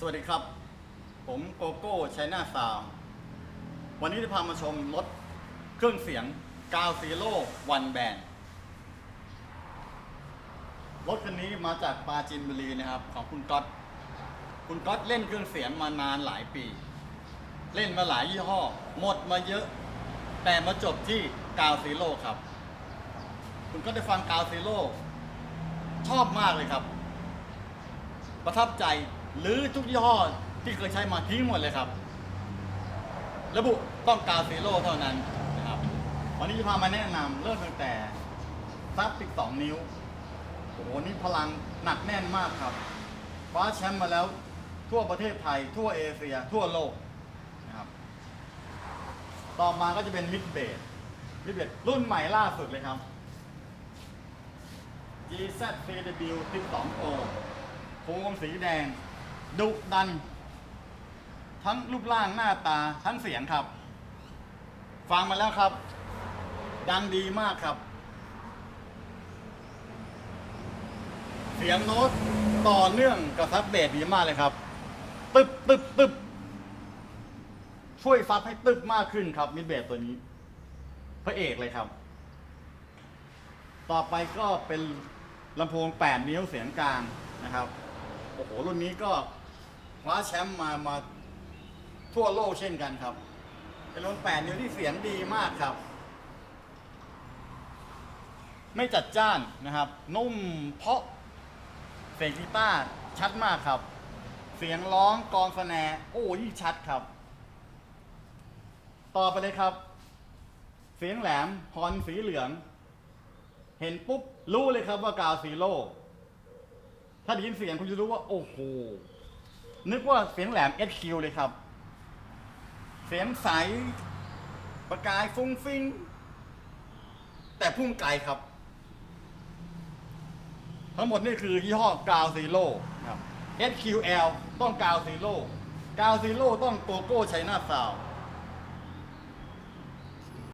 สวัสดีครับ ผมโกโก้ชัยนาซาว วันนี้จะพามาชมรถเครื่องเสียงกาวซีโร่วันแบนรถคันนี้มาจากปาจีนบุรีนะครับ ของคุณก๊อตคุณก๊อตเล่นเครื่องเสียงมานานหลายปี เล่นมาหลายยี่ห้อ หมดมาเยอะ แต่มาจบที่กาวซีโร่ครับ คุณก็ได้ฟังกาวซีโร่ชอบมากเลยครับ ประทับใจ หรือทุกยี่ห้อที่เคยใช้มาทิ้งหมดเลยครับ ระบุต้องกาวซีโร่เท่านั้นนะครับวันนี้จะพามาแนะนำเริ่มตั้งแต่ซับปิก2นิ้วโอ้โหนี่พลังหนักแน่นมากครับคว้าแชมป์มาแล้วทั่วประเทศไทย ทั่วเอเชีย ทั่วโลกนะครับ ต่อมาก็จะเป็นมิดเบสมิดเบสรุ่นใหม่ล่าสุดเลยครับ GZCW 12O โครงสีแดง ดุดัน ทั้งรูปร่างหน้าตาทั้งเสียงครับ ฟังมาแล้วครับ ดังดีมากครับ เสียงโน้ตต่อเนื่องกับซับเบสดีมากเลยครับ ตึบตึบตึบช่วยซับให้ตึบมากขึ้นครับมิดเบสตัวนี้ พระเอกเลยครับ ต่อไปก็เป็นลำโพง 8 นิ้วเสียงกลางนะครับ โอ้โหรุ่นนี้ก็คว้าแชมป์มามาทั่วโลกเช่นกันครับ เป็นลำโพง8นิ้วที่เสียงดีมากครับ ไม่จัดจ้านนะครับ นุ่มเพราะเสียงกีตาร์ชัดมากครับ เสียงร้องกองสแนโอ้ยิ่งชัดครับ ต่อไปเลยครับ เสียงแหลมฮอนสีเหลือง เห็นปุ๊บรู้เลยครับว่ากาวซีโร่ ถ้าได้ยินเสียงคุณจะรู้ว่า โอ้โห นึกว่าเสียงแหลม SQ เลยครับ เสียงใส ประกายฟุ้งฟิ้ง แต่พุ่งไกลครับ ทั้งหมดนี่คือยี่ห้อกาวซีโร่ครับ SQL ต้องกาวซีโร่กาวซีโร่ต้องโกโก้ไชน่าซาว